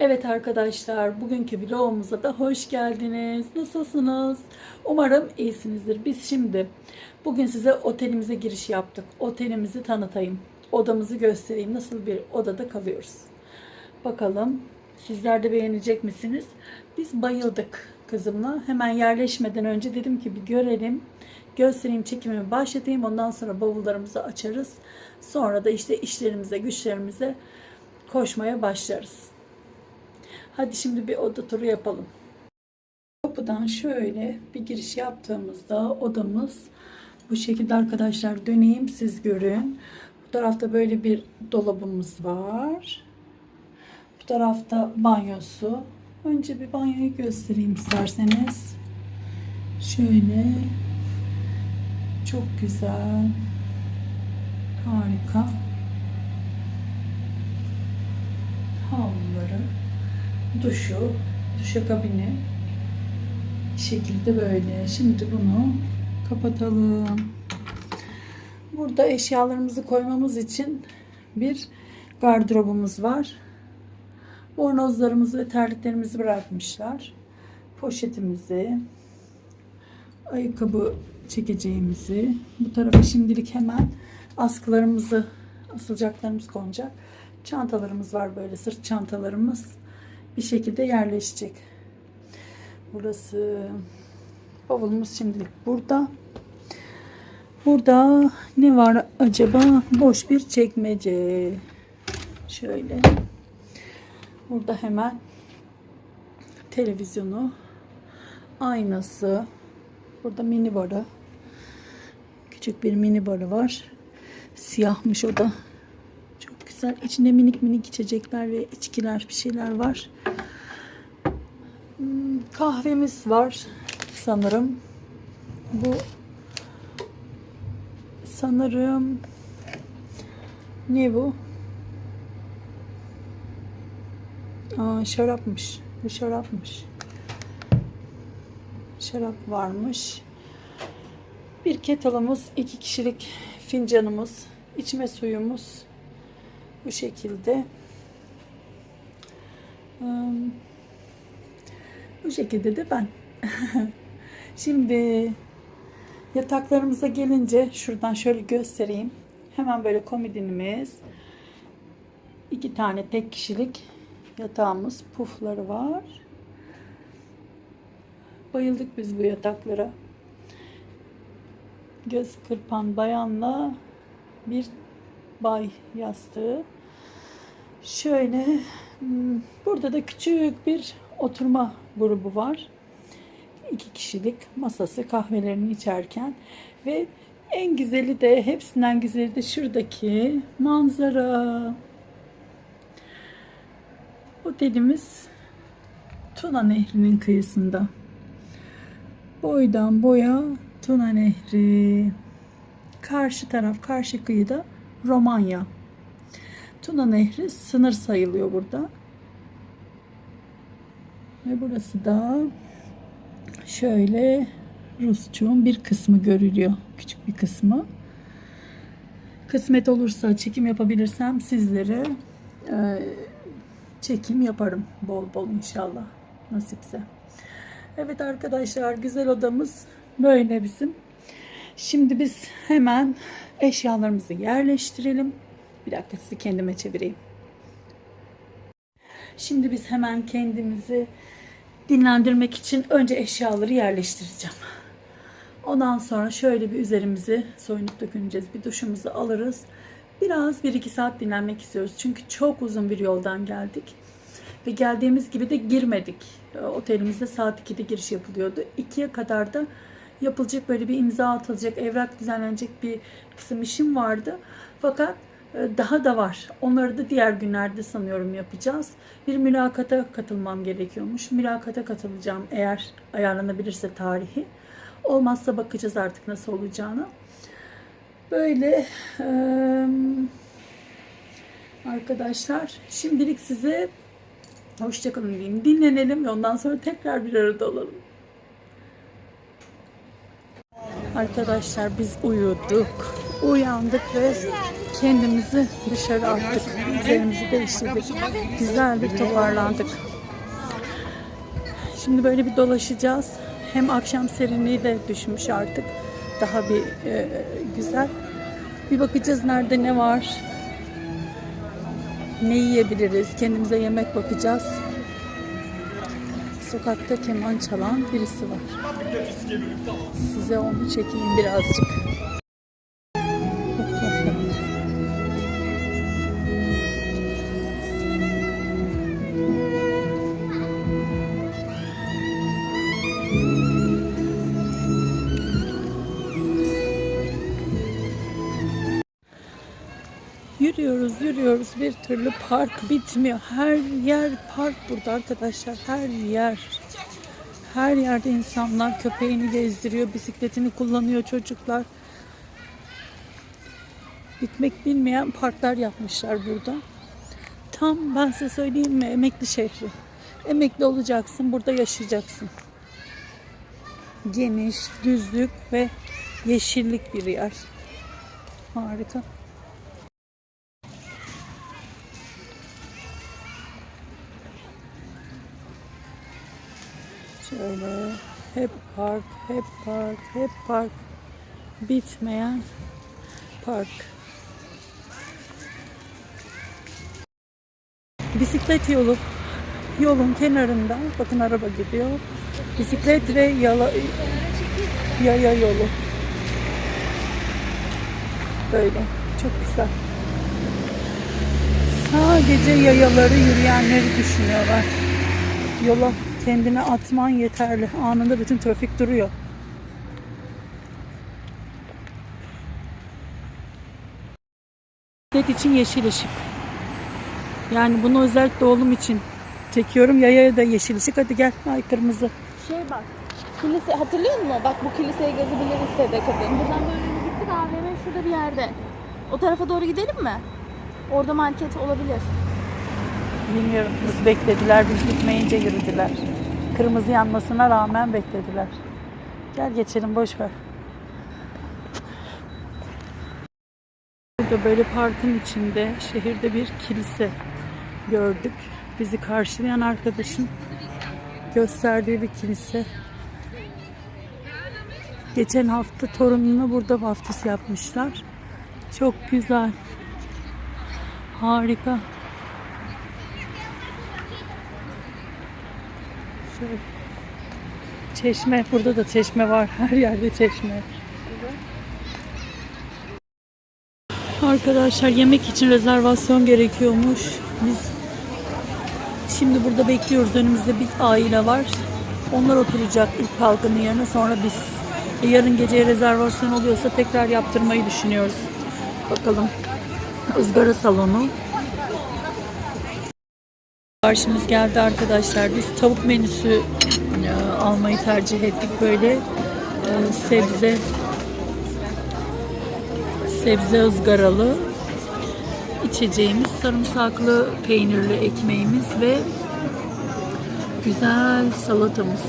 Evet arkadaşlar, bugünkü vlogumuza da hoş geldiniz. Nasılsınız? Umarım iyisinizdir. Biz şimdi bugün size otelimize giriş yaptık. Otelimizi tanıtayım. Odamızı göstereyim. Nasıl bir odada kalıyoruz. Bakalım sizler de beğenecek misiniz? Biz bayıldık kızımla. Hemen yerleşmeden önce dedim ki bir görelim. Göstereyim, çekimimi başlatayım. Ondan sonra bavullarımızı açarız. Sonra da işte işlerimize, güçlerimize koşmaya başlarız. Hadi şimdi bir oda turu yapalım. Kapıdan şöyle bir giriş yaptığımızda odamız bu şekilde arkadaşlar döneyim siz görün. Bu tarafta böyle bir dolabımız var. Bu tarafta banyosu. Önce bir banyoyu göstereyim isterseniz. Şöyle çok güzel. Harika. Havluları duşu, duşakabini şekilde böyle. Şimdi bunu kapatalım. Burada eşyalarımızı koymamız için bir gardırobumuz var. Bornozlarımızı ve terliklerimizi bırakmışlar. Poşetimizi, ayakkabı çekeceğimizi, bu tarafa şimdilik hemen askılarımızı, asılacaklarımız konacak. Çantalarımız var böyle sırt çantalarımız bir şekilde yerleşecek. Burası bavulumuz şimdilik burada. Burada ne var acaba? Boş bir çekmece. Şöyle. Burada hemen televizyonu, aynası, burada mini barı, küçük bir mini barı var. Siyahmış o da. Çok güzel. İçinde minik minik içecekler ve içkiler bir şeyler var. Hmm, Kahvemiz var sanırım. Bu sanırım ne bu? Aa, şarapmış. Bu şarapmış. Şarap varmış. Bir kettle'ımız, iki kişilik fincanımız, içme suyumuz bu şekilde. Bu şekilde de ben. Şimdi yataklarımıza gelince şuradan şöyle göstereyim. Hemen böyle komodinimiz. iki tane tek kişilik yatağımız, pufları var. Bayıldık biz bu yataklara. Göz kırpan bayanla bir bay yastığı. Şöyle hmm, burada da küçük bir oturma grubu var. İki kişilik masası kahvelerini içerken ve en güzeli de hepsinden güzeli de şuradaki manzara. Otelimiz Tuna Nehri'nin kıyısında. Boydan boya Tuna Nehri. Karşı taraf, karşı kıyıda Romanya. Tuna Nehri sınır sayılıyor burada. Ve burası da şöyle Rusçuğun bir kısmı görülüyor. Küçük bir kısmı. Kısmet olursa çekim yapabilirsem sizlere e, çekim yaparım bol bol inşallah nasipse. Evet arkadaşlar güzel odamız böyle bizim. Şimdi biz hemen eşyalarımızı yerleştirelim. Bir dakika sizi kendime çevireyim. Şimdi biz hemen kendimizi dinlendirmek için önce eşyaları yerleştireceğim. Ondan sonra şöyle bir üzerimizi soyunup döküneceğiz. Bir duşumuzu alırız. Biraz 1-2 saat dinlenmek istiyoruz. Çünkü çok uzun bir yoldan geldik. Ve geldiğimiz gibi de girmedik. E, Otelimizde saat 2'de giriş yapılıyordu. 2'ye kadar da yapılacak böyle bir imza atılacak, evrak düzenlenecek bir kısım işim vardı. Fakat e, daha da var. Onları da diğer günlerde sanıyorum yapacağız. Bir mülakata katılmam gerekiyormuş. Mülakata katılacağım eğer ayarlanabilirse tarihi. Olmazsa bakacağız artık nasıl olacağını. Böyle arkadaşlar şimdilik size Hoşçakalın diyeyim. Dinlenelim ve ondan sonra tekrar bir arada olalım. Arkadaşlar biz uyuduk. Uyandık ve kendimizi dışarı attık. Üzerimizi değiştirdik. Güzel bir toparlandık. Şimdi böyle bir dolaşacağız. Hem akşam serinliği de düşmüş artık. Daha bir e, güzel. Bir bakacağız nerede ne var. Ne yiyebiliriz? Kendimize yemek bakacağız. Sokakta keman çalan birisi var. Size onu çekeyim birazcık. Yürüyoruz, yürüyoruz. Bir türlü park bitmiyor. Her yer park burada arkadaşlar. Her yer. Her yerde insanlar köpeğini gezdiriyor, bisikletini kullanıyor çocuklar. Bitmek bilmeyen parklar yapmışlar burada. Tam ben size söyleyeyim mi? Emekli şehri. Emekli olacaksın, burada yaşayacaksın. Geniş, düzlük ve yeşillik bir yer. Harika. Şöyle hep park, hep park, hep park. Bitmeyen park. Bisiklet yolu. Yolun kenarında bakın araba gidiyor. Bisiklet ve yala, yaya yolu. Böyle çok güzel. Sadece yayaları yürüyenleri düşünüyorlar. Yola kendine atman yeterli. Anında bütün trafik duruyor. Bisiklet için yeşil ışık. Yani bunu özellikle oğlum için çekiyorum. Yayaya da yeşil ışık. Hadi gel. Ay kırmızı. Şey bak. Kilise hatırlıyor musun? Bak bu kiliseye gezebiliriz dedi kadın. Buradan böyle gittik AVM şurada bir yerde. O tarafa doğru gidelim mi? Orada market olabilir. Bilmiyorum. Biz beklediler. Biz gitmeyince yürüdüler. Kırmızı yanmasına rağmen beklediler. Gel geçelim boş ver. Burada böyle parkın içinde şehirde bir kilise gördük. Bizi karşılayan arkadaşın gösterdiği bir kilise. Geçen hafta torununa burada vaftiz yapmışlar. Çok güzel. Harika. Şöyle. Çeşme. Burada da çeşme var. Her yerde çeşme. Arkadaşlar yemek için rezervasyon gerekiyormuş. Biz şimdi burada bekliyoruz. Önümüzde bir aile var. Onlar oturacak ilk kalkının yerine sonra biz. E, yarın geceye rezervasyon oluyorsa tekrar yaptırmayı düşünüyoruz. Bakalım. Izgara salonu. Siparişimiz geldi arkadaşlar. Biz tavuk menüsü e, almayı tercih ettik. Böyle e, sebze sebze ızgaralı içeceğimiz, sarımsaklı peynirli ekmeğimiz ve güzel salatamız.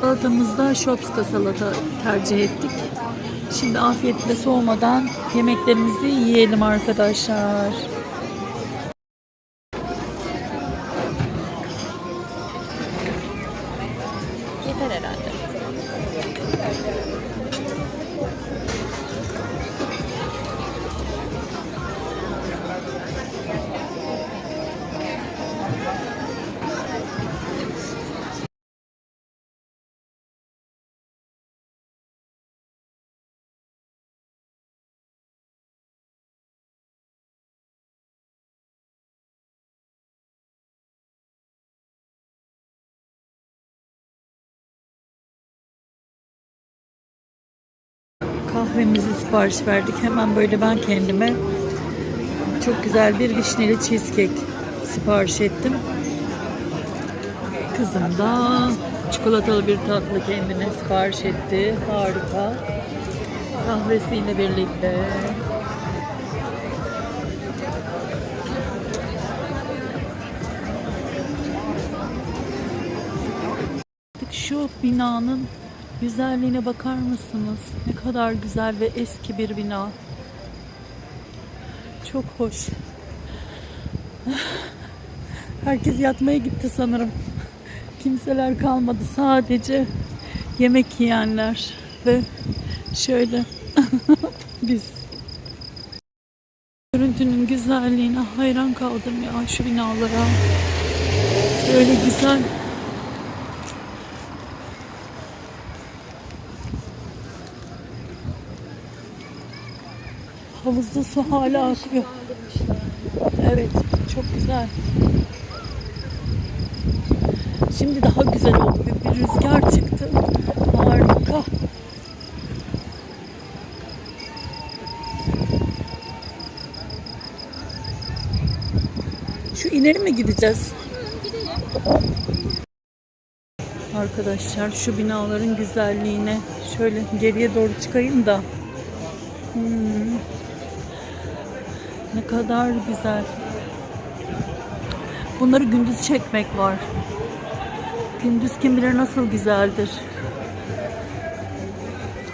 Salatamızda şopska salata tercih ettik. Şimdi afiyetle soğumadan yemeklerimizi yiyelim arkadaşlar. Kahvemizi sipariş verdik. Hemen böyle ben kendime çok güzel bir vişneli cheesecake sipariş ettim. Kızım da çikolatalı bir tatlı kendine sipariş etti. Harika. Kahvesiyle birlikte. Şu binanın güzelliğine bakar mısınız? Ne kadar güzel ve eski bir bina. Çok hoş. Herkes yatmaya gitti sanırım. Kimseler kalmadı. Sadece yemek yiyenler ve şöyle biz. Görüntünün güzelliğine hayran kaldım ya şu binalara. Böyle güzel. Havuzda su hala akıyor. Evet, çok güzel. Şimdi daha güzel oldu. Bir, bir rüzgar çıktı. Harika. Şu ileri mi gideceğiz? Arkadaşlar şu binaların güzelliğine şöyle geriye doğru çıkayım da. Hmm. Ne kadar güzel. Bunları gündüz çekmek var. Gündüz kim bilir nasıl güzeldir.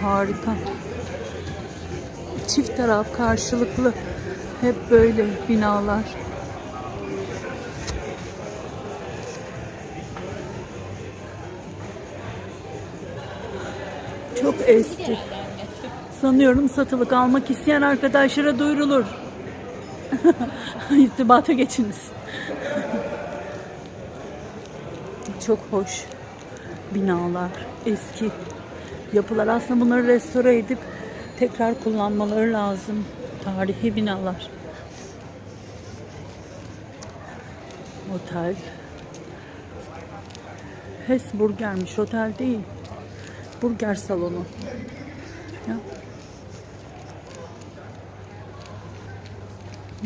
Harika. Çift taraf karşılıklı. Hep böyle binalar. Çok eski. Sanıyorum satılık almak isteyen arkadaşlara duyurulur. İrtibata geçiniz. Çok hoş binalar, eski yapılar. Aslında bunları restore edip tekrar kullanmaları lazım. Tarihi binalar. Otel. Hesburger'miş, otel değil. Burger salonu. Ya.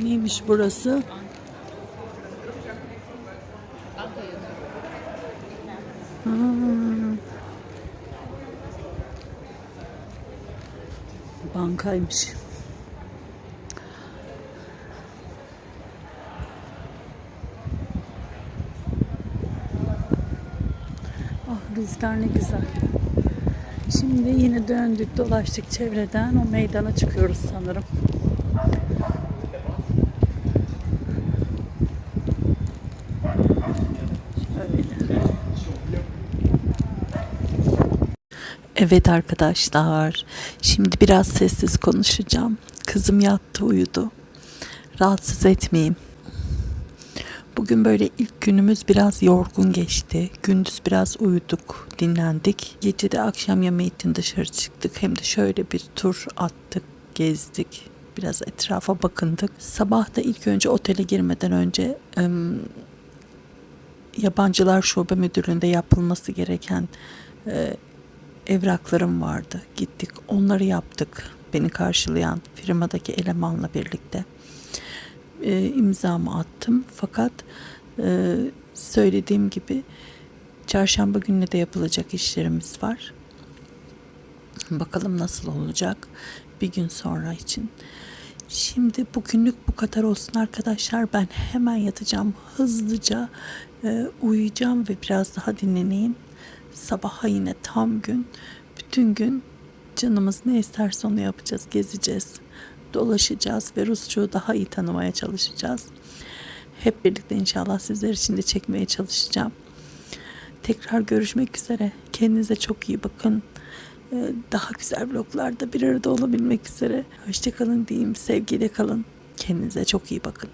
Neymiş burası? Hmm. Bankaymış. Ah rüzgar ne güzel. Şimdi yine döndük dolaştık çevreden o meydana çıkıyoruz sanırım. Evet arkadaşlar. Şimdi biraz sessiz konuşacağım. Kızım yattı uyudu. Rahatsız etmeyeyim. Bugün böyle ilk günümüz biraz yorgun geçti. Gündüz biraz uyuduk, dinlendik. Gece de akşam yemeği için dışarı çıktık. Hem de şöyle bir tur attık, gezdik. Biraz etrafa bakındık. Sabah da ilk önce otele girmeden önce em, yabancılar şube müdürlüğünde yapılması gereken e, evraklarım vardı. Gittik onları yaptık. Beni karşılayan firmadaki elemanla birlikte e, imzamı attım. Fakat e, söylediğim gibi çarşamba gününe de yapılacak işlerimiz var. Bakalım nasıl olacak bir gün sonra için. Şimdi bugünlük bu kadar olsun arkadaşlar. Ben hemen yatacağım. Hızlıca e, uyuyacağım ve biraz daha dinleneyim. Sabaha yine tam gün. Bütün gün canımız ne isterse onu yapacağız. Gezeceğiz dolaşacağız ve Rusçuğu daha iyi tanımaya çalışacağız. Hep birlikte inşallah sizler için de çekmeye çalışacağım. Tekrar görüşmek üzere. Kendinize çok iyi bakın. Ee, Daha güzel vloglarda bir arada olabilmek üzere. Hoşçakalın diyeyim. Sevgiyle kalın. Kendinize çok iyi bakın.